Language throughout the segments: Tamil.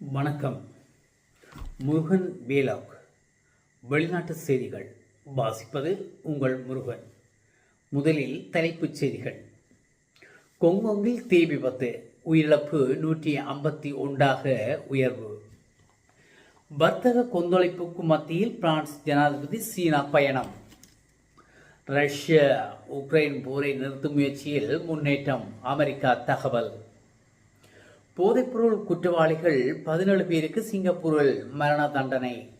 வணக்கம். முருகன் வேலாக் வெளிநாட்டு செய்திகள். வாசிப்பது உங்கள் முருகன். முதலில் தலைப்புச் செய்திகள். கொங்கொங்கில் தீ விபத்து. உயிரிழப்பு நூற்றி ஐம்பத்தி ஒன்றாக உயர்வு. வர்த்தக கொந்தளிப்புக்கு மத்தியில் பிரான்ஸ் ஜனாதிபதி சீனா பயணம். ரஷ்யா உக்ரைன் போரை நிறுத்தும் முயற்சியில் முன்னேற்றம். அமெரிக்கா தகவல். போதைப்பொருள் குற்றவாளிகள் பதினேழு பேருக்கு சிங்கப்பூரில் மரண தண்டனை.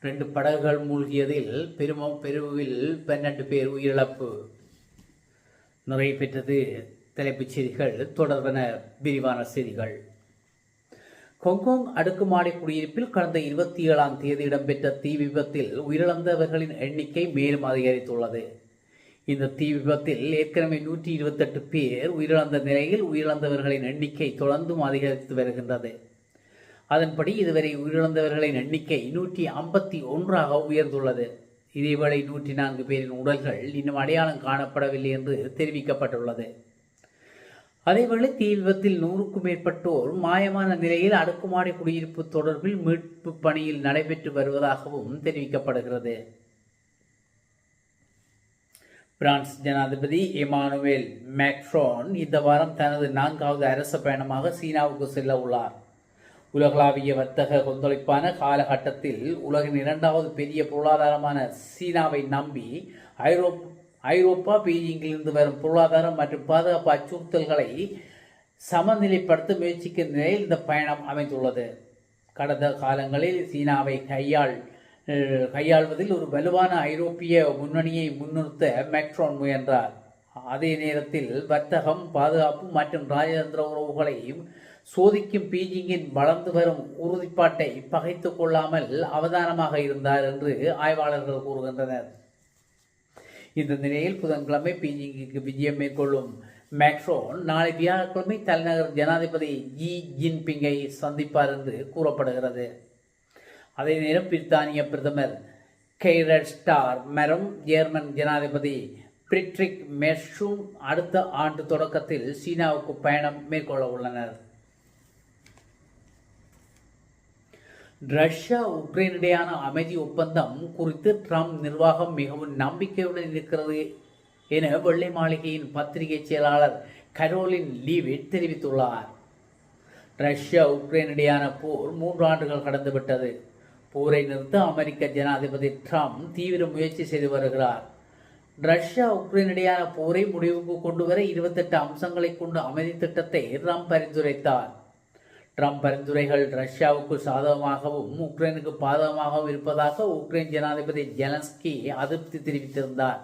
ரெண்டு படகுகள் மூழ்கியதில் பெரும பெருவில் பன்னெண்டு பேர் உயிரிழப்பு. நிறைவு பெற்றது தலைப்புச் செய்திகள். தொடர்பென விரிவான செய்திகள். ஹொங்கொங் அடுக்குமாடி குடியிருப்பில் கடந்த இருபத்தி ஏழாம் தேதி இடம்பெற்ற தீ விபத்தில் உயிரிழந்தவர்களின் எண்ணிக்கை மேலும் அதிகரித்துள்ளது. இந்த தீ விபத்தில் ஏற்கனவே நூற்றி இருபத்தெட்டு பேர் உயிரிழந்த நிலையில் உயிரிழந்தவர்களின் எண்ணிக்கை தொடர்ந்தும் அதிகரித்து வருகின்றது. அதன்படி இதுவரை உயிரிழந்தவர்களின் எண்ணிக்கை நூற்றி ஐம்பத்தி ஒன்றாக உயர்ந்துள்ளது. இதேவேளை நூற்றி நான்கு பேரின் உடல்கள் இன்னும் அடையாளம் காணப்படவில்லை என்று தெரிவிக்கப்பட்டுள்ளது. அதேவேளை தீ விபத்தில் நூறுக்கும் மேற்பட்டோர் மாயமான நிலையில் அடுக்குமாடி குடியிருப்பு தொடர்பில் மீட்பு பணியில் நடைபெற்று வருவதாகவும் தெரிவிக்கப்படுகிறது. பிரான்ஸ் ஜனாதிபதி எமானுவேல் மேக்ரோன் இந்த வாரம் தனது நான்காவது அரச பயணமாக சீனாவுக்கு செல்ல உள்ளார். உலகளாவிய வர்த்தக கொந்தளிப்பான காலகட்டத்தில் உலகின் இரண்டாவது பெரிய பொருளாதாரமான சீனாவை நம்பி ஐரோப் ஐரோப்பா பீஜிங்கிலிருந்து வரும் பொருளாதாரம் மற்றும் பாதுகாப்பு அச்சுறுத்தல்களை சமநிலைப்படுத்த முயற்சிக்கும் நிலையில் இந்த பயணம் அமைந்துள்ளது. கடந்த காலங்களில் சீனாவை கையாள் கையாள்வதில் ஒரு வலுவான ஐரோப்பிய முன்னணியை முன்னிறுத்த மேக்ரோன் முயன்றார். அதே நேரத்தில் வர்த்தகம் பாதுகாப்பு மற்றும் ராஜதந்திர உறவுகளையும் சோதிக்கும் பீஜிங்கின் வளர்ந்து வரும் உறுதிப்பாட்டை பகைத்து கொள்ளாமல் அவதானமாக இருந்தார் என்று ஆய்வாளர்கள் கூறுகின்றனர். இந்த நிலையில் புதன்கிழமை பீஜிங்குக்கு விஜயம் மேற்கொள்ளும் மேக்ரோன் நாளை வியாழக்கிழமை தலைநகர் ஜனாதிபதி ஜி ஜின்பிங்கை சந்திப்பார் என்று கூறப்படுகிறது. அதே நேரம் பிரித்தானிய பிரதமர் கெய்ரட் ஸ்டார் மரம் ஜேர்மன் ஜனாதிபதி பிரிட்ரிக் மெர்ஷூம் அடுத்த ஆண்டு தொடக்கத்தில் சீனாவுக்கு பயணம் மேற்கொள்ள உள்ளனர். ரஷ்யா உக்ரைனிடையான அமைதி ஒப்பந்தம் குறித்து ட்ரம்ப் நிர்வாகம் மிகவும் நம்பிக்கையுடன் இருக்கிறது என வெள்ளை மாளிகையின் பத்திரிகை செயலாளர் கரோலின் லீவிட் தெரிவித்துள்ளார். ரஷ்யா உக்ரைனிடையான போர் மூன்று ஆண்டுகள் கடந்துவிட்டது. போரை நிறுத்த அமெரிக்க ஜனாதிபதி ட்ரம்ப் தீவிர முயற்சி செய்து வருகிறார். ரஷ்யா உக்ரைன் இடையான போரை முடிவுக்கு கொண்டு வர இருபத்தெட்டு அம்சங்களை கொண்டு அமைதி திட்டத்தை ட்ரம்ப் பரிந்துரைத்தார். ட்ரம்ப் பரிந்துரைகள் ரஷ்யாவுக்கு சாதகமாகவும் உக்ரைனுக்கு பாதகமாகவும் இருப்பதாக உக்ரைன் ஜனாதிபதி ஜெலன்ஸ்கி அதிருப்தி தெரிவித்திருந்தார்.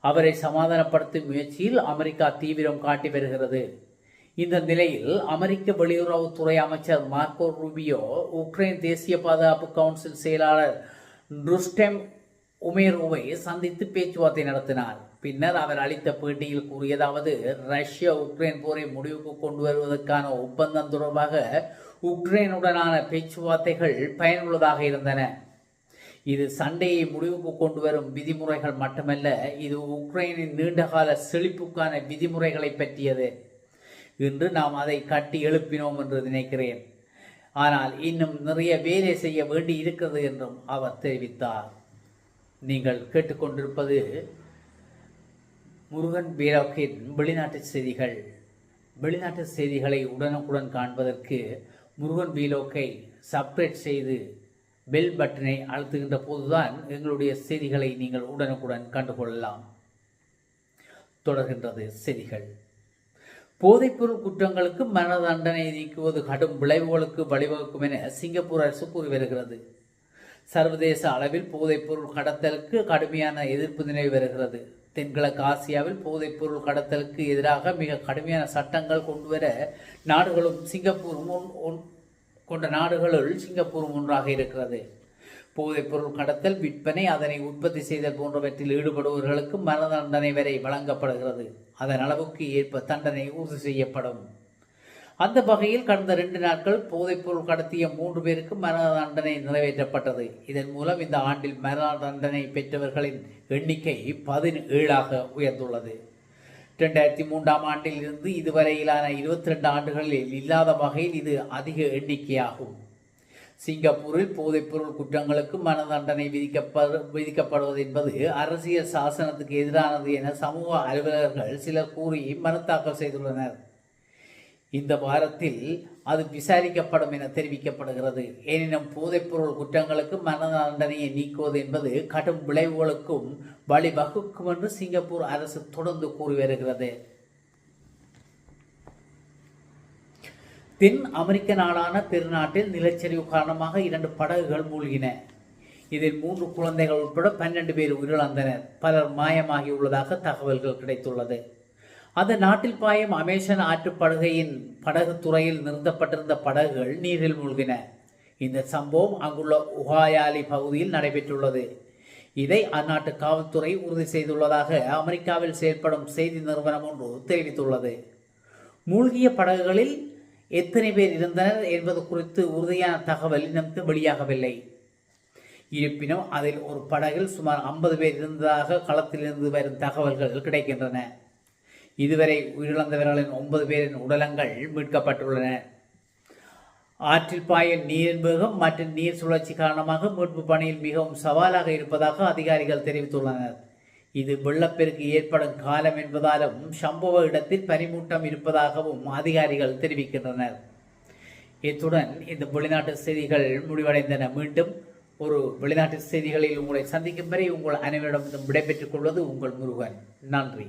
அவரை சமாதானப்படுத்தும் முயற்சியில் அமெரிக்கா தீவிரம் காட்டி வருகிறது. இந்த நிலையில் அமெரிக்க வெளியுறவுத்துறை அமைச்சர் மார்க்கோ ரூபியோ உக்ரைன் தேசிய பாதுகாப்பு கவுன்சில் செயலாளர் ருஸ்டெம் உமேரோவை சந்தித்து பேச்சுவார்த்தை நடத்தினார். பின்னர் அவர் அளித்த பேட்டியில் கூறியதாவது ரஷ்யா உக்ரைன் போரை முடிவுக்கு கொண்டு வருவதற்கான ஒப்பந்தம் தொடர்பாக உக்ரைனுடனான பேச்சுவார்த்தைகள் பயனுள்ளதாக இருந்தன. இது சண்டையை முடிவுக்கு கொண்டு வரும் விதிமுறைகள் மட்டுமல்ல இது உக்ரைனின் நீண்டகால செழிப்புக்கான விதிமுறைகளை பற்றியது. இன்று நாம் அதை கட்டி எழுப்பினோம் என்று நினைக்கிறேன். ஆனால் இன்னும் நிறைய வேலை செய்ய வேண்டி இருக்கிறது என்றும் அவர் தெரிவித்தார். நீங்கள் கேட்டுக்கொண்டிருப்பது முருகன் பீரோக்கின் வெளிநாட்டு செய்திகள். வெளிநாட்டு செய்திகளை உடனுக்குடன் காண்பதற்கு முருகன் பீலோக்கை சப்ரேட் செய்து பெல் பட்டனை அழுத்துகின்ற போதுதான் எங்களுடைய செய்திகளை நீங்கள் உடனுக்குடன் கண்டுகொள்ளலாம். தொடர்கின்றது செய்திகள். போதைப்பொருள் குற்றங்களுக்கு மரண தண்டனை நீக்குவது கடும் விளைவுகளுக்கு வழிவகுக்கும் என சிங்கப்பூர் அரசு கூறி வருகிறது. சர்வதேச அளவில் போதைப்பொருள் கடத்தலுக்கு கடுமையான எதிர்ப்பு நிலவி வருகிறது. தென்கிழக்கு ஆசியாவில் போதைப்பொருள் கடத்தலுக்கு எதிராக மிக கடுமையான சட்டங்கள் கொண்டு வர நாடுகளும் சிங்கப்பூரும் கொண்ட நாடுகளுள் சிங்கப்பூரும் ஒன்றாக இருக்கிறது. போதைப்பொருள் கடத்தல் விற்பனை அதனை உற்பத்தி செய்தல் போன்றவற்றில் ஈடுபடுபவர்களுக்கு மரண தண்டனை வரை வழங்கப்படுகிறது. அதன் அளவுக்கு ஏற்ப தண்டனை உறுதி செய்யப்படும். அந்த வகையில் கடந்த ரெண்டு நாட்கள் போதைப்பொருள் கடத்திய மூன்று பேருக்கு மரண தண்டனை நிறைவேற்றப்பட்டது. இதன் மூலம் இந்த ஆண்டில் மரண தண்டனை பெற்றவர்களின் எண்ணிக்கை பதினேழாக உயர்ந்துள்ளது. இரண்டாயிரத்தி மூன்றாம் ஆண்டில் இருந்து இதுவரையிலான இருபத்தி ரெண்டு ஆண்டுகளில் இல்லாத வகையில் இது அதிக எண்ணிக்கையாகும். சிங்கப்பூரில் போதைப்பொருள் குற்றங்களுக்கு மன தண்டனை விதிக்கப்படு விதிக்கப்படுவது என்பது அரசியல் சாசனத்துக்கு எதிரானது என சமூக அலுவலர்கள் சிலர் கூறி மனு தாக்கல் செய்துள்ளனர். இந்த வாரத்தில் அது விசாரிக்கப்படும் என தெரிவிக்கப்படுகிறது. எனினும் போதைப்பொருள் குற்றங்களுக்கு மரண தண்டனையை நீக்குவது என்பது கடும் விளைவுகளுக்கும் வழிவகுக்கும் என்று சிங்கப்பூர் அரசு தொடர்ந்து கூறி வருகிறது. தென் அமெரிக்க நாடான பெருநாட்டில் நிலச்சரிவு காரணமாக இரண்டு படகுகள் மூழ்கின. இதில் மூன்று குழந்தைகள் உட்பட பன்னெண்டு பேர் உயிரிழந்தனர். பலர் மாயமாகியுள்ளதாக தகவல்கள் கிடைத்துள்ளது. அந்த நாட்டில் பாயும் அமேசன் ஆற்றுப்படுகையின் படகு துறையில் நிறுத்தப்பட்டிருந்த படகுகள் நீரில் மூழ்கின. இந்த சம்பவம் அங்குள்ள உகாயாலி பகுதியில் நடைபெற்றுள்ளது. இதை அந்நாட்டு காவல்துறை உறுதி செய்துள்ளதாக அமெரிக்காவில் செயல்படும் செய்தி நிறுவனம் ஒன்று தெரிவித்துள்ளது. மூழ்கிய படகுகளில் எத்தனை பேர் இருந்தனர் என்பது குறித்து உறுதியான தகவல் இன்னும் வெளியாகவில்லை. இருப்பினும் அதில் ஒரு படகில் சுமார் ஐம்பது பேர் இருந்ததாக களத்திலிருந்து வரும் தகவல்கள் கிடைக்கின்றன. இதுவரை உயிரிழந்தவர்களின் ஒன்பது பேரின் உடலங்கள் மீட்கப்பட்டுள்ளன. ஆற்றில் பாய நீரின் வேகம் மற்றும் நீர் சுழற்சி காரணமாக மீட்பு பணியில் மிகவும் சவாலாக இருப்பதாக அதிகாரிகள் தெரிவித்துள்ளனர். இது வெள்ளப்பெருக்கு ஏற்படும் காலம் என்பதாலும் சம்பவ இடத்தில் பனிமூட்டம் இருப்பதாகவும் அதிகாரிகள் தெரிவிக்கின்றனர். இத்துடன் இந்த வெளிநாட்டு செய்திகள் முடிவடைந்தன. மீண்டும் ஒரு வெளிநாட்டு செய்திகளில் உங்களை சந்திக்கும் வரை உங்கள் அனைவரிடம் விடைபெற்றுக் கொள்வது உங்கள் முருகன். நன்றி.